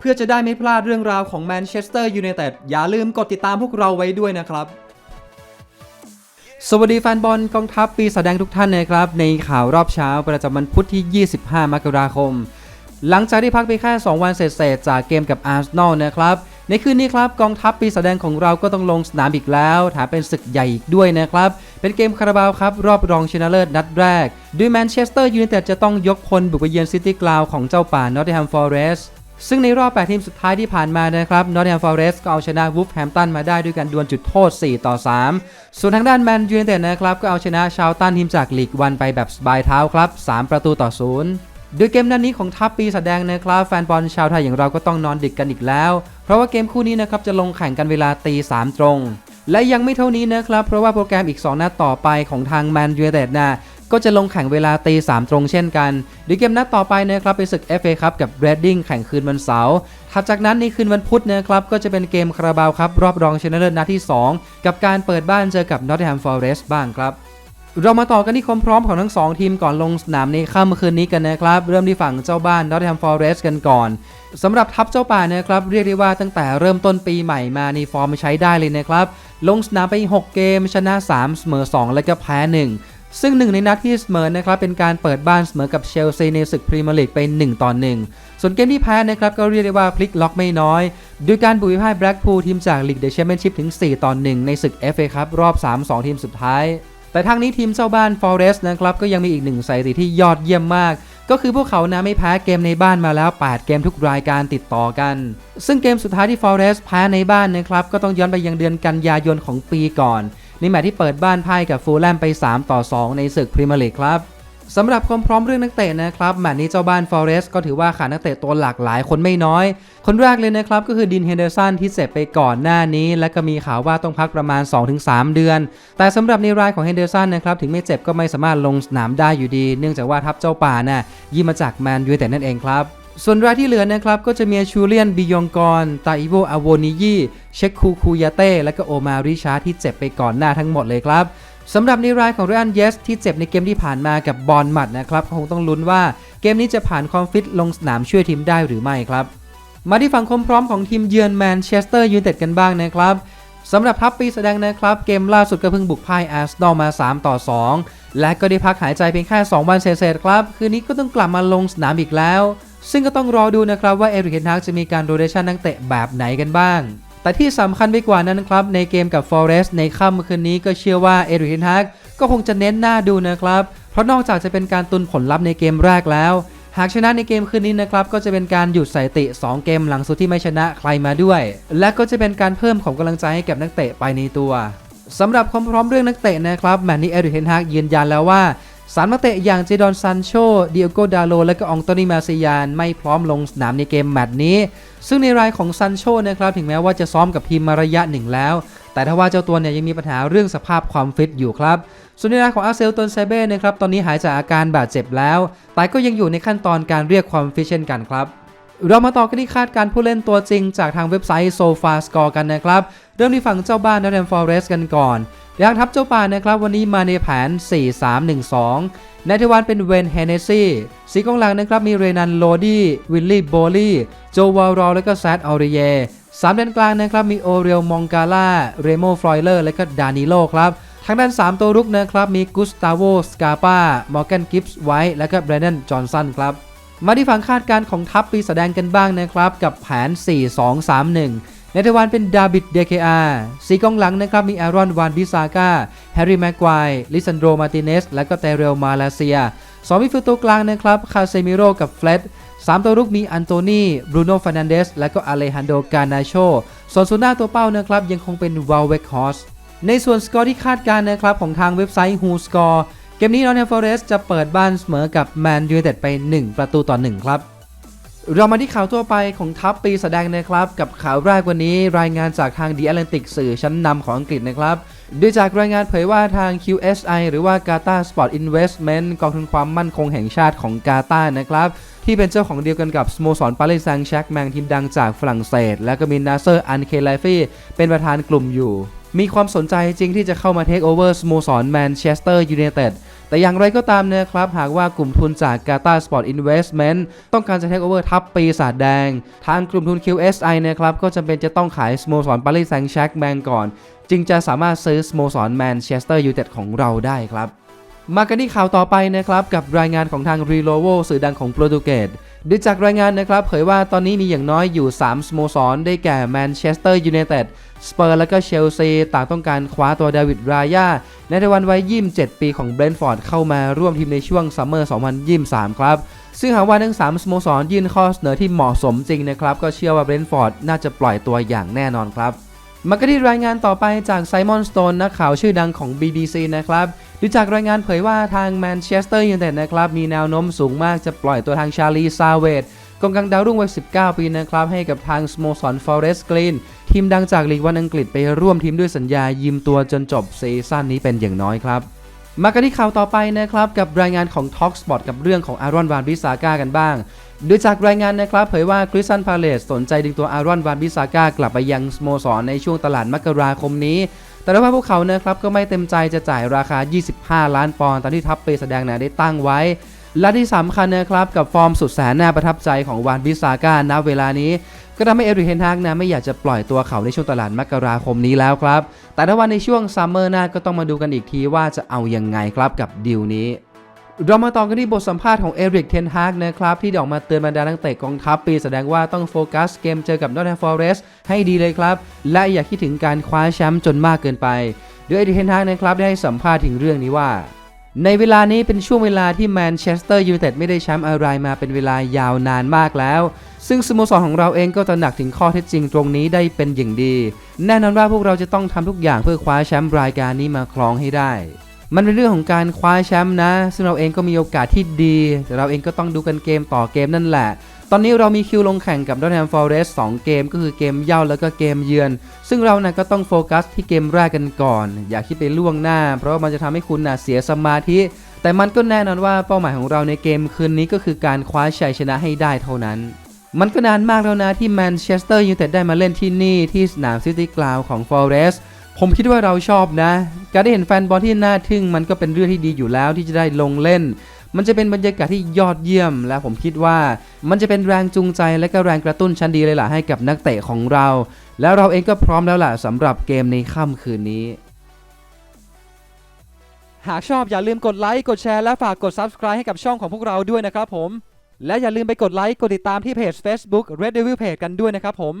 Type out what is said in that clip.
เพื่อจะได้ไม่พลาดเรื่องราวของแมนเชสเตอร์ยูไนเต็ดอย่าลืมกดติดตามพวกเราไว้ด้วยนะครับ สวัสดีแฟนบอลกองทัพปีแสดงทุกท่านนะครับ ในข่าวรอบเช้าประจำวันพุธที่ 25 มกราคม หลังจากที่พักไปแค่ 2 วันเศษจากเกมกับอาร์เซนอลนะครับ ในคืนนี้ครับกองทัพปีแสดงของเราก็ต้องลงสนามอีกแล้วแถมเป็นศึกใหญ่อีกด้วยนะครับ เป็นเกมคาราบาวครับรอบรองชนะเลิศนัดแรก ด้วยแมนเชสเตอร์ยูไนเต็ดจะต้องยกพลบุกไปเยือนซิตี้กราวของเจ้าป่านอตติงแฮมฟอเรสต์ ซึ่งในรอบ 8 ทีมสุดท้ายที่ผ่านมานะครับนอต t แ n มฟอเรสต์ก็เอาชนะวูฟแฮมตันมาได้ด้วยการดวลจุดโทษ 4 ต่อ 3 ส่วนทางด้านแมนยูไนเต็ดนะครับ ก็เอาชนะชาวตันทีมจากลีกวันไปแบบสบายเท้าครับ 3 ประตูต่อ 0 โดยเกมนัดนนี้ของทัพปีแสดงนะครับแฟนบอลชาวไทยอย่างเราก็ต้องนอนดึกกันอีกแล้ว เพราะว่าเกมคู่นี้นะครับจะลงแข่งกันเวลาตี3ตรงและยังไม่เท่านี้นะครับ เพราะว่าโปรแกรมอีก 2 นัดต่อไปของทางแมนยูไนเต็ดนะ ก็จะลงแข่งเวลาตีสามตรงเช่นกันดยเกมนัดต่อไปนะครับเป็นศึก FA ครับกับ Reading แข่งคืนวันเสาร์ถัดจากนั้นในคืนวันพุธนะครับก็จะเป็นเกมคาราบาวครับรอบรองชนะเลิศนัดที่ 2 กับการเปิดบ้านเจอกับ Nottingham Forest บ้างครับเรามาต่อกันที่ความพร้อมของทั้ง 2 ทีมก่อนลงสนามในค่ำคืนนี้กันนะครับ เริ่มที่ฝั่งเจ้าบ้าน Nottingham Forest กันก่อนสำหรับทัพเจ้าป่านะครับ เรียกได้ว่าตั้งแต่เริ่มต้นปีใหม่มาในฟอร์มใช้ได้เลยนะครับ ลงสนามไป 6 เกม ชนะ 3 เสมอ 2 และก็แพ้ 1 ซึ่งหนึ่งในนัดที่เสมอนะครับเป็นการเปิดบ้านเสมอกับเชลซีในศึกพรีเมียร์ลีกไป1ต่อ1ส่วนเกมที่แพ้นะครับก็เรียกได้ว่าพลิกล็อกไม่น้อยโดยการบุกพ่ายแบล็กพูลทีมจากลีกเดอะแชมเปี้ยนชิพถึง4ต่อ1ในศึก FA ครับรอบ 3-2 ทีมสุดท้าย แต่ทางนี้ทีมเจ้าบ้าน Forest นะครับก็ยังมีอีกหนึ่งสถิติที่ยอดเยี่ยมมากก็คือพวกเขานะไม่แพ้เกมในบ้านมาแล้ว 8 เกมทุกรายการติดต่อกัน ซึ่งเกมสุดท้ายที่ Forest แพ้ในบ้านนะครับ ก็ต้องย้อนไปยังเดือนกันยายนของปีก่อน ในแมตช์ที่เปิดบ้านพ่ายกับฟูลแลมไป 3 ต่อ 2 ในศึกพรีเมียร์ลีกครับสำหรับความพร้อมเรื่องนักเตะนะครับแมตช์นี้เจ้าบ้าน Forest ก็ถือว่าขาดนักเตะตัวหลากหลายคนไม่น้อย คนแรกเลยนะครับก็คือดินเฮนเดอร์สันที่เจ็บไปก่อนหน้านี้ และก็มีข่าวว่าต้องพักประมาณ 2-3 เดือน แต่สำหรับในรายของเฮนเดอร์สันนะครับถึงไม่เจ็บก็ไม่สามารถลงสนามได้อยู่ดี เนื่องจากว่าทัพเจ้าป่าน่ะยิงมาจากแมนยูไนเต็ดนั่นเองครับ ส่วนรายที่เหลือนะครับ ก็จะมีชูเลียนบิยองกอนตาอิโวอาโวนิยีเชคคูคูยาเต้ และก็โอมาริชาที่เจ็บไปก่อนหน้าทั้งหมดเลยครับสำหรับในรายของเรอันเยสที่เจ็บในเกมที่ผ่านมากับบอลหมัดนะครับคงต้องลุ้นว่าเกมนี้จะผ่านความฟิตลงสนามช่วยทีมได้หรือไม่ครับ มาที่ฝั่งความพร้อมของทีมเยือนแมนเชสเตอร์ยูไนเต็ดกันบ้างนะครับสำหรับทัพปีแสดงนะครับ เกมล่าสุดก็เพิ่งบุกพ่ายอาร์เซนอลมา 3 ต่อ 2 และก็ได้พักหายใจเพียงแค่ 2 วันเศษๆครับ คืนนี้ก็ต้องกลับมาลงสนามอีกแล้ว ซึ่งก็ต้องรอดูนะครับว่าเอริกเฮนทักจะมีการโรเดชันนักเตะแบบไหนกันบ้าง แต่ที่สำคัญไปกว่านั้นครับ ในเกมกับ Forest ในค่ำคืนนี้ก็เชื่อว่าเอริกเฮนทักก็คงจะเน้นหน้าดูนะครับ เพราะนอกจากจะเป็นการตุนผลลัพธ์ในเกมแรกแล้ว หากชนะในเกมคืนนี้นะครับ ก็จะเป็นการหยุดสถิติ 2 เกมหลังสุดที่ไม่ชนะใครมาด้วย และก็จะเป็นการเพิ่มของกำลังใจให้กับนักเตะไปในตัวสำหรับความพร้อมเรื่องนักเตะนะครับแมนนี่เอริกเฮนทักยืนยันแล้วว่า สามนักเตะอย่างเจดอนซันโชเดียโกดาโล และก็องโตนีมาซิยานไม่พร้อมลงสนามในเกมแมตช์นี้ ซึ่งในรายของซันโชนะครับถึงแม้ว่าจะซ้อมกับทีมมาระยะหนึ่งแล้ว แต่ถ้าว่าเจ้าตัวเนี่ยยังมีปัญหาเรื่องสภาพความฟิตอยู่ครับ ส่วนในรายของอาเซลตนเซเบ้นะครับตอนนี้หายจากอาการบาดเจ็บแล้ว แต่ก็ยังอยู่ในขั้นตอนการเรียกความฟิตเช่นกันครับเรามาต่อกันที่คาดการผู้เล่นตัวจริงจากทางเว็บไซต์ Sofa Score กันนะครับ เริ่มที่ฝั่งเจ้าบ้านนอตแ a มฟอร์เรสต์กันก่อน ย่างทัพเจ้าป่านะครับวันนี้มาในแผน 4-3-1-2 ในทวันเป็นเวนเฮเนซี่สีกองหลังนะครับมีเรนันโลดี้วิลลี่โบลี่โจวาลรอและก็แซดออริเยสามด้านกลางนะครับมีโอเรียลมองกาล่าเรโมฟลอยเลอร์และก็ดานิโลครับทางด้าน 3 ตัวรุกนะครับมีกุสตาโวสกาปามอร์แกนกิฟส์ไวท์และก็แบรนดนจอห์นสันครับมาที่ฝั่งคาดการณ์ของทัพปีแสดงกันบ้างนะครับ กับแผน 4-2-3-1 ในทวันเป็นดาบิดเดเคอาสีกองหลังนะครับมีอารอนวานบิซาก้าแฮร์รี่แม็กควายลิซันโดมาติเนส และก็เตเรลมาเลเซียสองมิดฟิลด์ตัวกลางนะครับคาเซมิโรกับเฟลดสามตัวรุกมีอันโตนีบรูโน่ฟานันเดส และก็อเลฮันโดกานาโชส่วนศูนย์หน้าตัวเป้านะครับยังคงเป็นวาลเวกฮอสในส่วนสกอร์ที่คาดการณ์นะครับของทางเว็บไซต์ Who Score เกมนี้นอตแ a มฟอเรสจะเปิดบ้านเสมอกับแมนยูไนเต็ดไป 1 ประตูต่อ 1 ครับ เรามาที่ข่าวทั่วไปของทัพปีแสดงนะครับ กับข่าวแรกวันนี้รายงานจากทาง The Atlantic สื่อชั้นนำของอังกฤษนะครับโดยจากรายงานเผยว่าทาง QSI หรือว่า Qatar Sport Investment กองทุนความมั่นคงแห่งชาติของกาตานะครับ ที่เป็นเจ้าของเดียวกันกับสโมสรปารีสแซงต์แชร์กแมงทีมดังจากฝรั่งเศส และก็มีนาเซอร์อันเคไลฟีเป็นประธานกลุ่มอยู่ มีความสนใจจริงที่จะเข้ามาเทคโอเวอร์สโมสรแมนเชสเตอร์ยูไนเต็ด แต่อย่างไรก็ตามนะครับ หากว่ากลุ่มทุนจากกาตาสปอร์ตอินเวสเมนต์ต้องการจะเทคโอเวอร์ทัพปีศาจแดง ทางกลุ่มทุน QSI นะครับ ก็จำเป็นจะต้องขายสโมสรปารีสแซงต์แชร์กแมงก่อน จึงจะสามารถซื้อสโมสรแมนเชสเตอร์ยูไนเต็ดของเราได้ครับ มากันที่ข่าวต่อไปนะครับกับรายงานของทาง r e l o v o สื่อดังของโปรตุเกสโดยจากรายงานนะครับเผยว่าตอนนี้มีอย่างน้อยอยู่ 3สโมสร ได้แก่แมนเชสเตอร์ยูไนเต็ดสเปอร์และก็เชลซีต่างต้องการคว้าตัวเดวิดรายาในวันวัย 27 ปีของเบรนท์ฟอร์ดเข้ามาร่วมทีมในช่วงซัมเมอร์ 2023 ครับ ซึ่งหากว่าทั้ง 3สโมสรยื่นข้อเสนอที่เหมาะสมจริงนะครับ ก็เชื่อว่าเบรนท์ฟอร์ดน่าจะปล่อยตัวอย่างแน่นอนครับมากันที่รายงานต่อไปจากไซมอนสโตนนักข่าวชื่อดังของ BBC นะครับ ดูจากรายงานเผยว่าทางแมนเชสเตอร์ยูไนเต็ดนะครับ มีแนวโน้มสูงมากจะปล่อยตัวทางชาลีซาเวตกองกลางดาวรุ่งวัย 19 ปีนะครับ ให้กับทางสโมสรฟอเรสต์กรีนทีมดังจากลีกวันอังกฤษไปร่วมทีมด้วยสัญญายืมตัวจนจบซีซั่นนี้เป็นอย่างน้อยครับ มากันที่ข่าวต่อไปนะครับ กับรายงานของ Talk Sport กับเรื่องของอารอนวานบิซาก้ากันบ้างโดยจากรายงานนะครับเผยว่าคริสตันพาเลสสนใจดึงตัวอารอนวานบิซาก้ากลับไปยังสโมสรในช่วงตลาดมกราคมนี้ แต่ว่าพวกเขานะครับก็ไม่เต็มใจจะจ่ายราคา 25 ล้านปอนด์ตามที่ทัพเปแสดงนะได้ตั้งไว้ และที่สำคัญนะครับกับฟอร์มสุดแสนน่าประทับใจของวานบิซาก้าณเวลานี้ก็ทำให้เอริกเฮนทากนะไม่อยากจะปล่อยตัวเขาในช่วงตลาดมกราคมนี้แล้วครับ แต่ถ้าว่าในช่วงซัมเมอร์หน้าก็ต้องมาดูกันอีกทีว่าจะเอายังไงครับกับดีลนี้ เรามาต่อกันที่บทสัมภาษณ์ของเอริกเทนฮากนะครับ ที่ดออกมาเตือนบรรดานักเตะกองทัพปี แสดงว่าต้องโฟกัสเกมเจอกับนอตแฮมฟอร์เรสต์ให้ดีเลยครับ และอย่าคิดถึงการคว้าแชมป์จนมากเกินไป โดยเอริกเทนฮากนะครับได้ให้สัมภาษณ์ถึงเรื่องนี้ว่า ในเวลานี้เป็นช่วงเวลาที่แมนเชสเตอร์ยูไนเต็ดไม่ได้แชมป์อะไรมาเป็นเวลายาวนานมากแล้วซึ่งสโมสรของเราเองก็ตระหนักถึงข้อเท็จจริงตรงนี้ได้เป็นอย่างดี แน่นอนว่าพวกเราจะต้องทำทุกอย่างเพื่อคว้าแชมป์รายการนี้มาครองให้ได้ มันเป็นเรื่องของการคว้าแชมป์นะ ซึ่งเราเองก็มีโอกาสที่ดี แต่เราเองก็ต้องดูกันเกมต่อเกมนั่นแหละ ตอนนี้เรามีคิวลงแข่งกับดอนแฮมฟอร์เรสต์2เกมก็คือเกมเย่าแล้วก็เกมเยือน ซึ่งเรานะก็ต้องโฟกัสที่เกมแรกกันก่อน อย่าคิดไปล่วงหน้า เพราะว่ามันจะทำให้คุณนะเสียสมาธิ แต่มันก็แน่นอนว่าเป้าหมายของเราในเกมคืนนี้ก็คือการคว้าชัยชนะให้ได้เท่านั้นมันก็นานมากแล้วนะที่แมนเชสเตอร์ยูไนเต็ดได้มาเล่นที่นี่ที่สนามซิตี้กราวของฟอเรส ผมคิดว่าเราชอบนะ การได้เห็นแฟนบอลที่น่าทึ่งมันก็เป็นเรื่องที่ดีอยู่แล้วที่จะได้ลงเล่น มันจะเป็นบรรยากาศที่ยอดเยี่ยม และผมคิดว่า มันจะเป็นแรงจูงใจและก็แรงกระตุ้นชั้นดีเลยล่ะให้กับนักเตะของเรา แล้วเราเองก็พร้อมแล้วล่ะสำหรับเกมในค่ำคืนนี้ หากชอบอย่าลืมกดไลค์กดแชร์และฝากกด Subscribe ให้กับช่องของพวกเราด้วยนะครับผม และอย่าลืมไปกดไลค์กดติดตามที่เพจ Facebook Red Devil Page กันด้วยนะครับผม